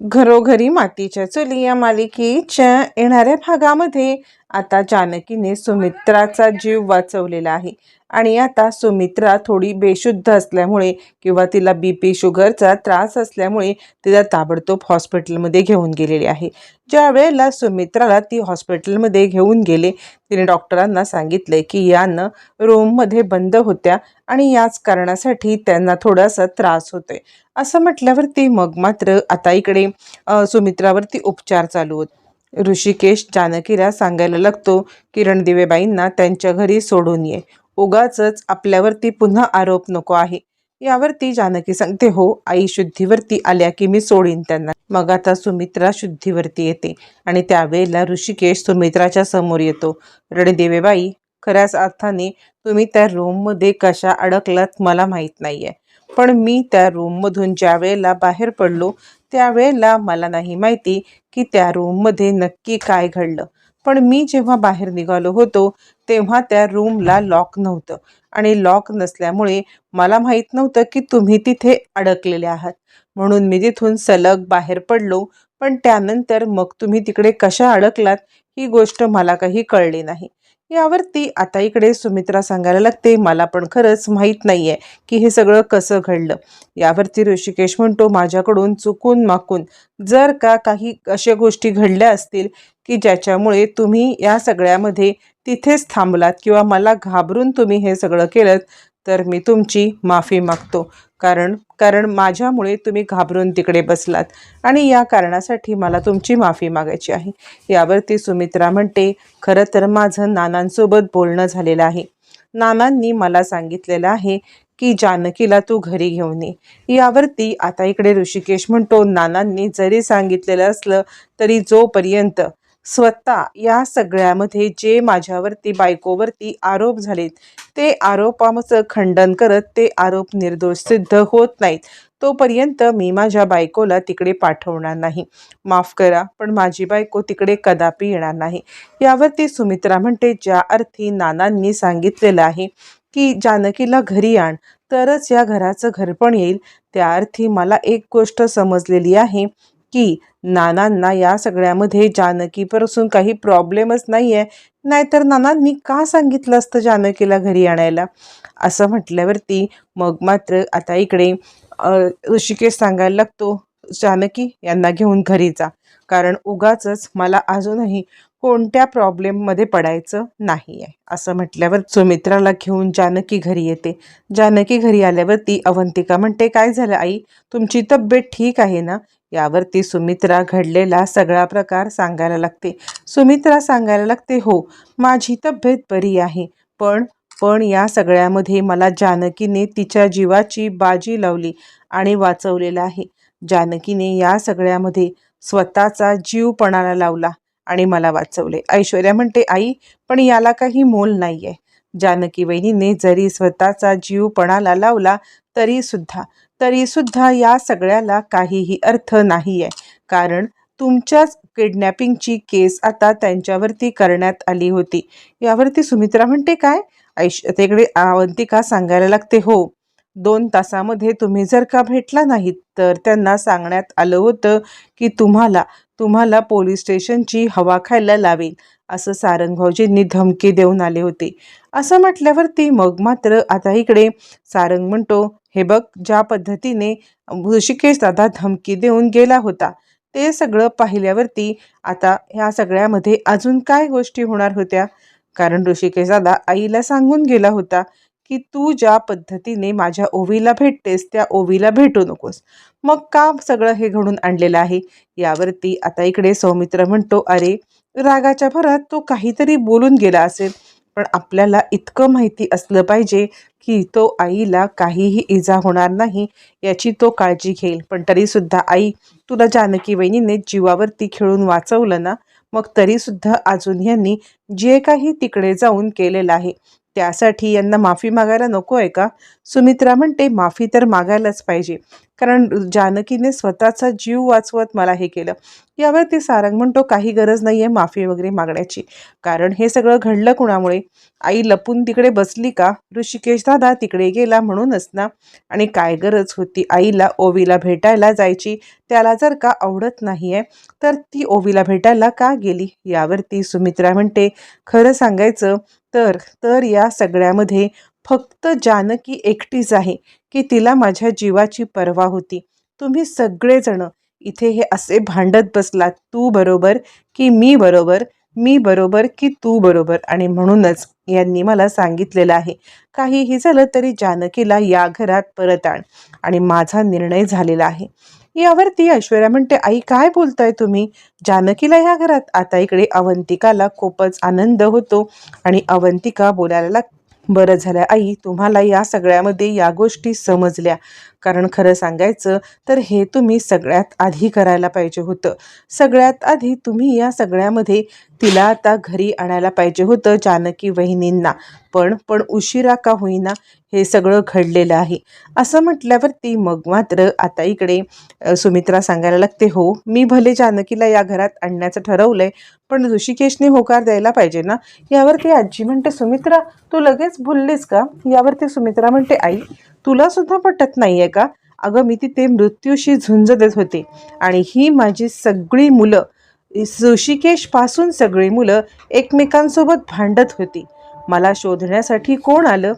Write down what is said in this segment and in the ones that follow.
घरोघरी मातीच्या चुली या मालिकेच्या येणाऱ्या भागामध्ये आता जानकीने सुमित्राचा जीव वाचवलेला आहे. आणि आता सुमित्रा थोडी बेशुद्ध असल्यामुळे किंवा तिला बी पी शुगरचा त्रास असल्यामुळे तिला ताबडतोब हॉस्पिटलमध्ये घेऊन गेलेली आहे. ज्या वेळेला सुमित्राला ती हॉस्पिटलमध्ये घेऊन गेले तिने डॉक्टरांना सांगितले की यानं रूममध्ये बंद होत्या आणि याच कारणासाठी त्यांना थोडासा त्रास होतोय. असं म्हटल्यावरती मग मात्र आता इकडे सुमित्रावरती उपचार चालू होते. ऋषिकेश जानकीला सांगायला लागतो की रणदिवेबाईंना त्यांच्या घरी सोडून ये. उगाचच आपल्यावरती पुन्हा आरोप नको आहे. यावरती जानकी सांगते हो आई शुद्धीवरती आल्या की मी सोडीन त्यांना. मग आता सुमित्रा शुद्धीवरती येते आणि त्यावेळेला ऋषिकेश सुमित्राच्या समोर येतो. रणदेवेबाई खऱ्याच अर्थाने तुम्ही त्या रूममध्ये कशा अडकलात मला माहीत नाहीये. पण मी त्या रूममधून ज्या वेळेला बाहेर पडलो त्यावेळेला मला नाही माहिती की त्या रूममध्ये नक्की काय घडलं. पण मी जेव्हा बाहेर निघालो होतो तेव्हा त्या रूमला लॉक नव्हतं. आणि लॉक नसल्यामुळे मला माहीत नव्हतं की तुम्ही तिथे अडकलेले आहात. म्हणून मी तिथून सलग बाहेर पडलो पण त्यानंतर मग तुम्ही तिकडे कशा अडकलात ही गोष्ट मला काही कळली नाही. यावरती आता इकडे सुमित्रा सांगायला लागते मला पण खरंच माहीत नाही आहे की हे सगळं कसं घडलं. यावरती ऋषिकेश म्हणतो माझ्याकडून चुकून माकून जर का काही अशा गोष्टी घडल्या असतील की ज्याच्यामुळे तुम्ही या सगळ्यामध्ये तिथेच थांबलात किंवा मला घाबरून तुम्ही हे सगळं केलं तर मी तुमची माफी मागतो. कारण कारण माझ्यामुळे तुम्ही घाबरून तिकडे बसलात आणि या कारणासाठी मला तुमची माफी मागायची आहे. यावरती सुमित्रा म्हणते खरं तर माझं नानांसोबत बोलणं झालेलं आहे. नानांनी मला सांगितलेलं आहे की जानकीला तू घरी घेऊन ये. यावरती आता इकडे ऋषिकेश म्हणतो नानांनी जरी सांगितलेलं असलं तरी जोपर्यंत स्वतः या सगळ्यामध्ये जे माझ्यावरती बायकोवरती आरोप झालेत ते आरोपाचं खंडन करत ते आरोप निर्दोष सिद्ध होत नाहीत. तोपर्यंत मी माझ्या बायकोला तिकडे पाठवणार नाही. माफ करा पण माझी बायको तिकडे कदापि येणार नाही. यावरती सुमित्रा म्हणते ज्या अर्थी नानांनी सांगितलेलं आहे की जानकीला घरी आण तरच या घराचं घरपण येईल. त्या अर्थी मला एक गोष्ट समजलेली आहे. की नानांना या सगळ्यामध्ये जानकीपासून काही प्रॉब्लेमच नाही आहे नाहीतर नानांनी का सांगितलं असतं जानकीला घरी आणायला? असं म्हटल्यावरती मग मात्र आता इकडे ऋषिकेश सांगायला लागतो जानकी यांना घेऊन घरी जा. कारण उगाचच मला अजूनही कोणत्या प्रॉब्लेममध्ये पडायचं नाही आहे असं म्हटल्यावर सुमित्राला घेऊन जानकी घरी येते. जानकी घरी आल्यावर ती अवंतिका म्हणते काय झालं आई? तुमची तब्येत ठीक आहे ना? यावरती सुमित्रा घडलेला सगळा प्रकार सांगायला लागते. सुमित्रा सांगायला लागते हो माझी तब्येत बरी आहे पण पण या सगळ्यामध्ये मला जानकीने तिच्या जीवाची बाजी लावली आणि वाचवलेलं आहे. जानकीने या सगळ्यामध्ये स्वतःचा जीव पणाला लावला. आणि मला वाचवले. ऐश्वर्या म्हणते आई पण याला काही मोल नाही आहे जानकी वहिनीने जरी स्वतःचा जीव पणाला लावला तरी सुद्धा तरी सुद्धा या सगळ्याला काहीही अर्थ नाही आहे कारण तुमच्याच किडनॅपिंगची केस आता त्यांच्यावरती करण्यात आली होती. यावरती सुमित्रा म्हणते काय? ऐश तिकडे अवंतिका सांगायला लागते हो. दोन तासामध्ये तुम्ही जर का भेटला नाहीत तर त्यांना सांगण्यात आलं होतं की तुम्हाला तुम्हाला पोलीस स्टेशनची हवा खायला लावेल असं सारंगभावजींनी धमकी देऊन आले होते. असं म्हटल्यावरती मग मात्र आता इकडे सारंग म्हणतो हे बघ ज्या पद्धतीने ऋषिकेश दादा धमकी देऊन गेला होता ते सगळं पाहिल्यावरती आता ह्या सगळ्यामध्ये अजून काय गोष्टी होणार होत्या? कारण ऋषिकेश दादा आईला सांगून गेला होता की तू ज्या पद्धतीने माझ्या ओवीला भेटतेस त्या ओवीला भेटू नकोस. मग का सगळं हे घडून आणलेलं आहे? यावरती आता इकडे सौमित्र म्हणतो अरे रागाच्या भरात तो काहीतरी बोलून गेला असेल पण आपल्याला इतकं माहिती असलं पाहिजे की तो आईला काहीही इजा होणार नाही याची तो काळजी घेईल. पण तरीसुद्धा आई तुला जानकी वहिनीने जीवावरती खेळून वाचवलं ना मग तरीसुद्धा अजून यांनी जे काही तिकडे जाऊन केलेलं आहे त्यासाठी यांना माफी मागायला नको आहे का? सुमित्रा म्हणते माफी तर मागायलाच पाहिजे. कारण जानकीने स्वतःचा जीव वाचवत मला हे केलं. यावरती सारंग म्हणतो काही गरज नाही आहे माफी वगैरे मागण्याची. कारण हे सगळं घडलं कुणामुळे? आई लपून तिकडे बसली का? ऋषिकेश दादा तिकडे गेला म्हणूनच ना? आणि काय गरज होती आईला ओवीला भेटायला जायची? त्याला जर का आवडत नाही आहे तर ती ओवीला भेटायला का गेली? यावरती सुमित्रा म्हणते खरं सांगायचं तर तर या सगळ्यामध्ये फक्त जानकी एकटीच आहे की तिला माझ्या जीवाची पर्वा होती. तुम्ही सगळेजण इथे हे असे भांडत बसलात तू बरोबर की मी बरोबर मी बरोबर की तू बरोबर? आणि म्हणूनच यांनी मला सांगितलेलं आहे काहीही झालं तरी जानकीला या घरात परत आण. आणि माझा निर्णय झालेला आहे. यावरती ऐश्वर्या म्हणते आई काय बोलताय तुम्ही? जानकीला ह्या घरात आता इकडे अवंतिकाला खूपच आनंद होतो आणि अवंतिका बोलायला बरं झालं आई तुम्हाला या सगळ्यामध्ये या गोष्टी समजल्या. कारण खरं सांगायचं तर हे तुम्ही सगळ्यात आधी करायला पाहिजे होतं. सगळ्यात आधी तुम्ही या सगळ्यामध्ये तिला आता घरी आणायला पाहिजे होतं जानकी वहिनींना. पण पण उशिरा का होईना हे सगळं घडलेलं आहे. असं म्हटल्यावरती मग मात्र आता इकडे सुमित्रा सांगायला लागते हो मी भले जानकीला या घरात आणण्याचं ठरवलंय पण ऋषिकेशने होकार द्यायला पाहिजे ना? यावरती आजी म्हणते सुमित्रा तू लगेच भुललीस का? यावरती सुमित्रा म्हणते आई तुला सुद्धा पटत नाहीये का? अगं मी तिथे मृत्यूशी झुंज देत होते. आणि ही माझी सगळी मुलं ऋषिकेशपासून सगळी मुलं एकमेकांसोबत भांडत होती. मला शोधण्यासाठी कोण आलं?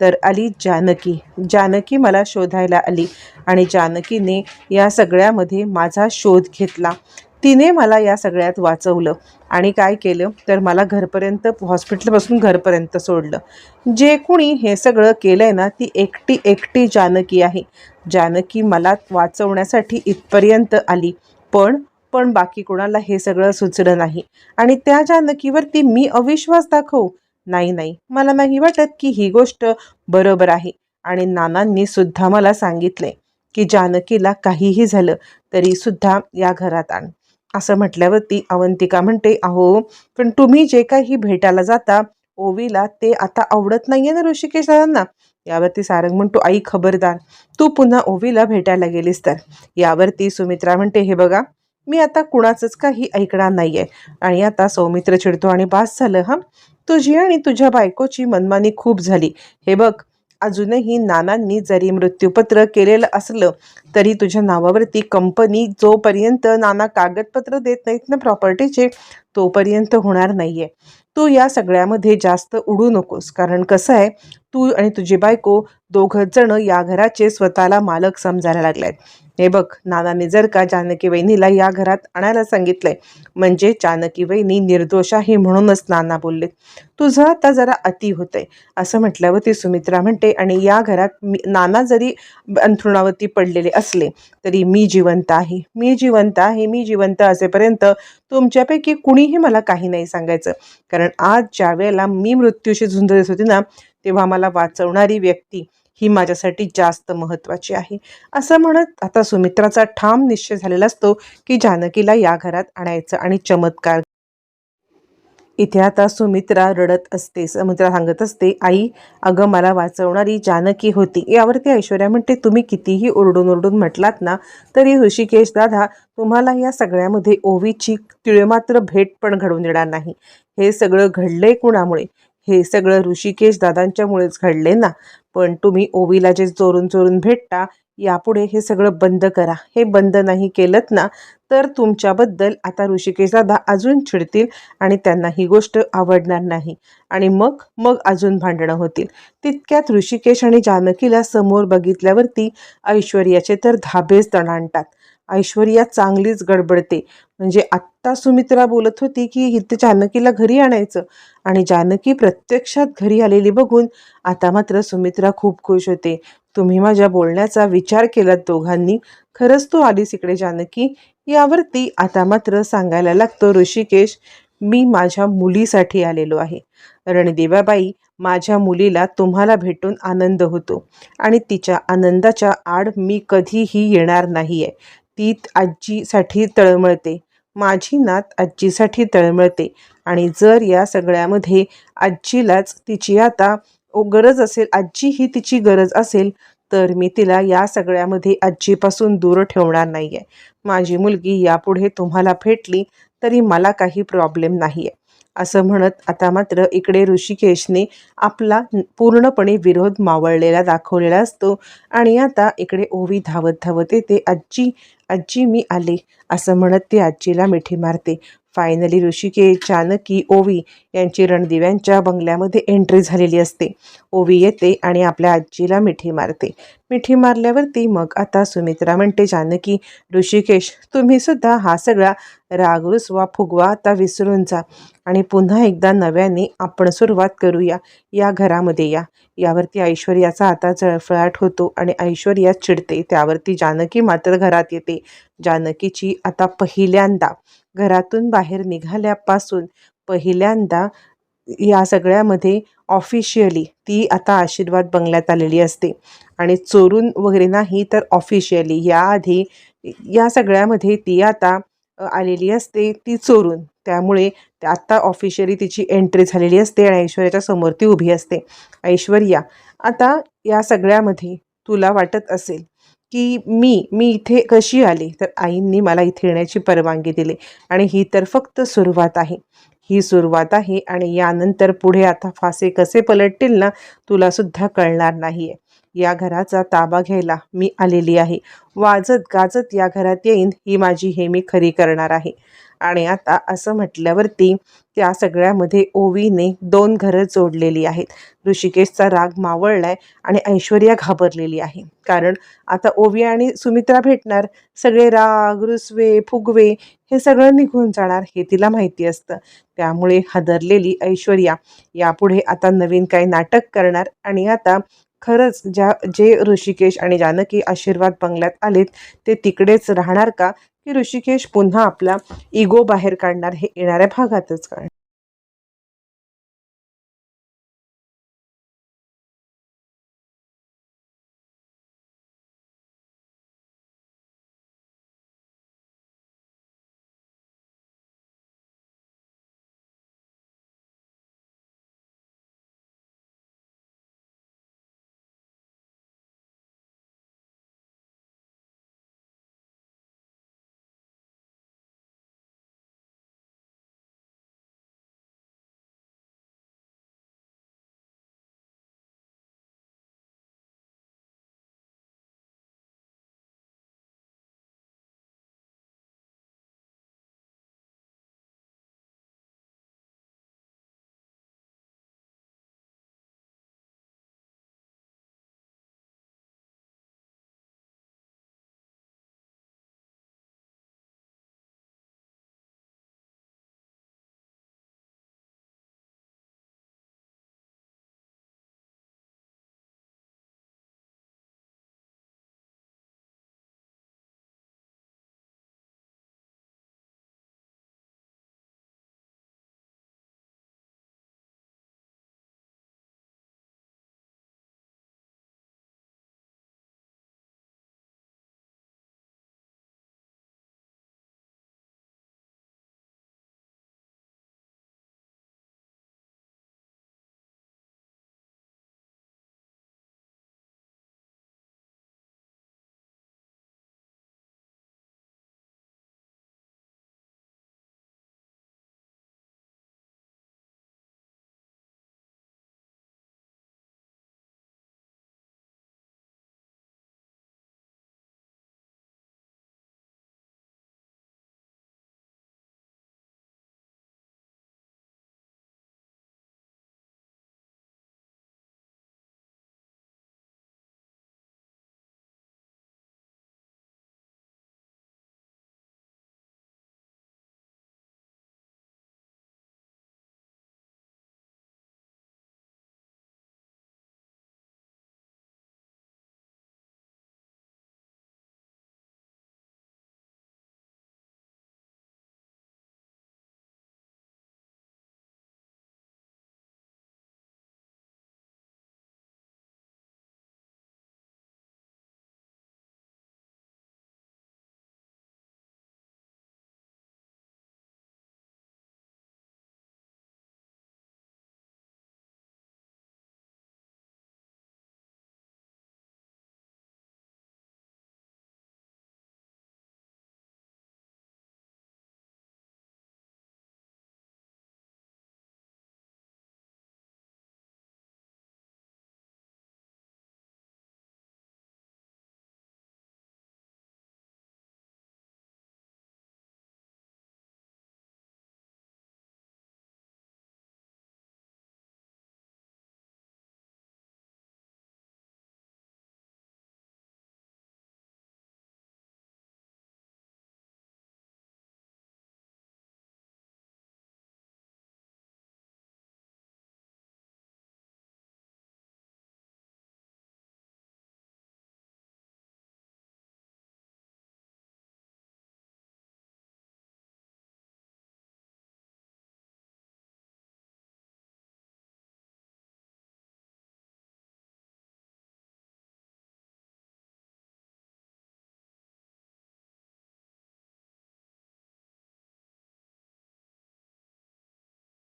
तर आली जानकी. जानकी मला शोधायला आली आणि जानकीने या सगळ्यामध्ये माझा शोध घेतला. तिने मला या सगळ्यात वाचवलं. आणि काय केलं? तर मला घरपर्यंत हॉस्पिटलपासून घरपर्यंत सोडलं. जे कुणी हे सगळं केलंय ना ती एकटी एकटी जानकी आहे. जानकी मला वाचवण्यासाठी इथपर्यंत आली. पण पण बाकी कोणाला हे सगळं सुचलं नाही. आणि त्या जानकीवरती मी अविश्वास दाखवू? नाही नाही. मला नाही वाटत की ही गोष्ट बरोबर आहे. आणि नानांनी सुद्धा मला सांगितले की जानकीला काहीही झालं तरी सुद्धा या घरात आण. असं म्हटल्यावरती अवंतिका म्हणते अहो पण तुम्ही जे काही भेटायला जाता ओवीला ते आता आवडत नाहीये ना ऋषिकेश दादांना यावरती सारंग म्हणतो आई खबरदार तू पुन्हा ओवीला भेटायला गेलीस तर. यावरती सुमित्रा म्हणते हे बघा मी आता कुणाचंच काही ऐकणार नाहीये आणि आता सौमित्र चिडतो आणि बास झालं हा? तुझी आणि तुझ्या बायकोची मनमानी खूप झाली. हे बघ अजूनही नानांनी जरी मृत्यूपत्र केलेलं असलं तरी तुझ्या नावावरती कंपनी जोपर्यंत नाना कागदपत्र देत नाहीत ना प्रॉपर्टीचे तोपर्यंत होणार नाही आहे तू या सगळ्यामध्ये जास्त उडू नकोस. कारण कसं आहे तू आणि तुझी बायको दोघंजणं जण या घराचे स्वतःला मालक समजायला लागलायत हे बघ नानाने जर का जानकी वहिनीला या घरात आणायला सांगितलंय म्हणजे जानकी वहिनी निर्दोष आहे म्हणूनच नाना बोलले तुझं आता जरा अति होतंय. असं म्हटल्यावर ती सुमित्रा म्हणते आणि या घरात मी नाना जरी अंथरुणावरती पडलेले असले तरी मी जिवंत आहे. मी जिवंत आहे मी जिवंत असेपर्यंत तुमच्यापैकी कुणीही मला काही नाही सांगायचं. कारण आज ज्या वेळेला मी मृत्यूशी झुंज देत होती ना तेव्हा मला वाचवणारी व्यक्ती ही माझ्यासाठी जास्त महत्त्वाची आहे. असं म्हणत आता सुमित्राचा ठाम निश्चय झालेला असतो की जानकीला या घरात आणायचं आणि चमत्कार इथे आता सुमित्रा रडत असते. सुमित्रा सांगत असते आई अगं मला वाचवणारी जानकी होती. यावरती ऐश्वर्या म्हणते तुम्ही कितीही ओरडून ओरडून म्हटलात ना तरी ऋषिकेश दादा तुम्हाला या सगळ्यामध्ये ओवीची तिळमात्र भेट पण घडून देणार नाही. हे सगळं घडलंय कुणामुळे? हे सगळं ऋषिकेश दादांच्यामुळेच घडले ना? पण तुम्ही ओवीला जे चोरून चोरून भेटता यापुढे हे सगळं बंद करा. हे बंद नाही केलं ना तर तुमच्याबद्दल आता ऋषिकेश दादा अजून चिडतील आणि त्यांना ही गोष्ट आवडणार नाही. आणि मग मग अजून भांडणं होतील. तितक्यात ऋषिकेश आणि जानकीला समोर बघितल्यावरती ऐश्वर्याचे तर धाबेच दणाणतात ऐश्वर्या चांगलीच गडबडते. म्हणजे आत्ता सुमित्रा बोलत होती की इथे जानकीला घरी आणायचं. आणि जानकी प्रत्यक्षात घरी आलेली बघून आता मात्र सुमित्रा खूप खुश होते. तुम्ही माझ्या बोलण्याचा विचार केलात दोघांनी. खरंच तू आलीस इकडे जानकी. यावरती आता मात्र सांगायला लागतो ऋषिकेश मी माझ्या मुलीसाठी आलेलो आहे. रणदेवाबाई माझ्या मुलीला तुम्हाला भेटून आनंद होतो आणि तिच्या आनंदाच्या आड मी कधीही येणार नाही आहे ती आजीसाठी तळमळते. माझी नात आजीसाठी तळमळते आणि जर या सगळ्यामध्ये आजीलाच तिची आता ओ गरज असेल आजी ही तिची गरज असेल तर मी तिला या सगळ्यामध्ये आजीपासून दूर ठेवणार नाही आहे माझी मुलगी यापुढे तुम्हाला भेटली तरी मला काही प्रॉब्लेम नाही आहे असं म्हणत आता मात्र इकडे ऋषिकेशने आपला पूर्णपणे विरोध मावळलेला दाखवलेला असतो आणि आता इकडे ओवी धावत धावत येते. आजी आजी मी आले असं म्हणत ती आजीला मिठी मारते. फायनली ऋषिकेश जानकी ओवी यांची रणदिव्यांच्या बंगल्यामध्ये एंट्री झालेली असते. ओवी येते आणि आपल्या आजीला मिठी मारते. मिठी मारल्यावरती मग आता सुमित्रा म्हणते जानकी ऋषिकेश तुम्ही सुद्धा हा सगळा रागरुसवा फुगवा आता विसरून जा. आणि पुन्हा एकदा नव्याने आपण सुरुवात करूया. या घरामध्ये या. यावरती ऐश्वर्याचा आता जळफळाट होतो आणि ऐश्वर्या चिडते. त्यावरती जानकी मात्र घरात येते. जानकीची आता पहिल्यांदा घरातून बाहेर निघाल्यापासून पहिल्यांदा या सगळ्यामध्ये ऑफिशियली ती आता आशीर्वाद बंगल्यात आलेली असते. आणि चोरून वगैरे नाही तर ऑफिशियली याआधी या सगळ्यामध्ये ती आता आलेली असते ती चोरून. त्यामुळे आत्ता ऑफिशियली तिची एंट्री झालेली असते आणि ऐश्वर्याच्या समोर ती उभी असते. ऐश्वर्या आता या सगळ्यामध्ये तुला वाटत असेल की मी मी इथे कशी आले? तर आईंनी मला इथे येण्याची परवानगी दिली. आणि ही तर फक्त सुरुवात आहे. ही सुरुवात आहे आणि यानंतर पुढे आता फासे कसे पलटतील ना तुला सुद्धा कळणार नाही आहे या घराचा ताबा घ्यायला मी आलेली आहे. वाजत गाजत या घरात येईन ही माझी हे मी खरी करणार आहे. आणि आता असं म्हटल्यावरती त्या सगळ्यामध्ये ओवीने दोन घरं जोडलेली आहेत. ऋषिकेशचा राग मावळलाय आणि ऐश्वर्या घाबरलेली आहे. कारण आता ओवी आणि सुमित्रा भेटणार. सगळे राग रुसवे फुगवे हे सगळं निघून जाणार हे तिला माहिती असतं. त्यामुळे हादरलेली ऐश्वर्या यापुढे आता नवीन काही नाटक करणार आणि आता खरंच ज्या जे ऋषिकेश आणि जानकी आशीर्वाद बंगल्यात आलेत ते तिकडेच राहणार का? की ऋषिकेश पुन्हा आपला इगो बाहेर काढणार हे येणाऱ्या भागातच काढणार?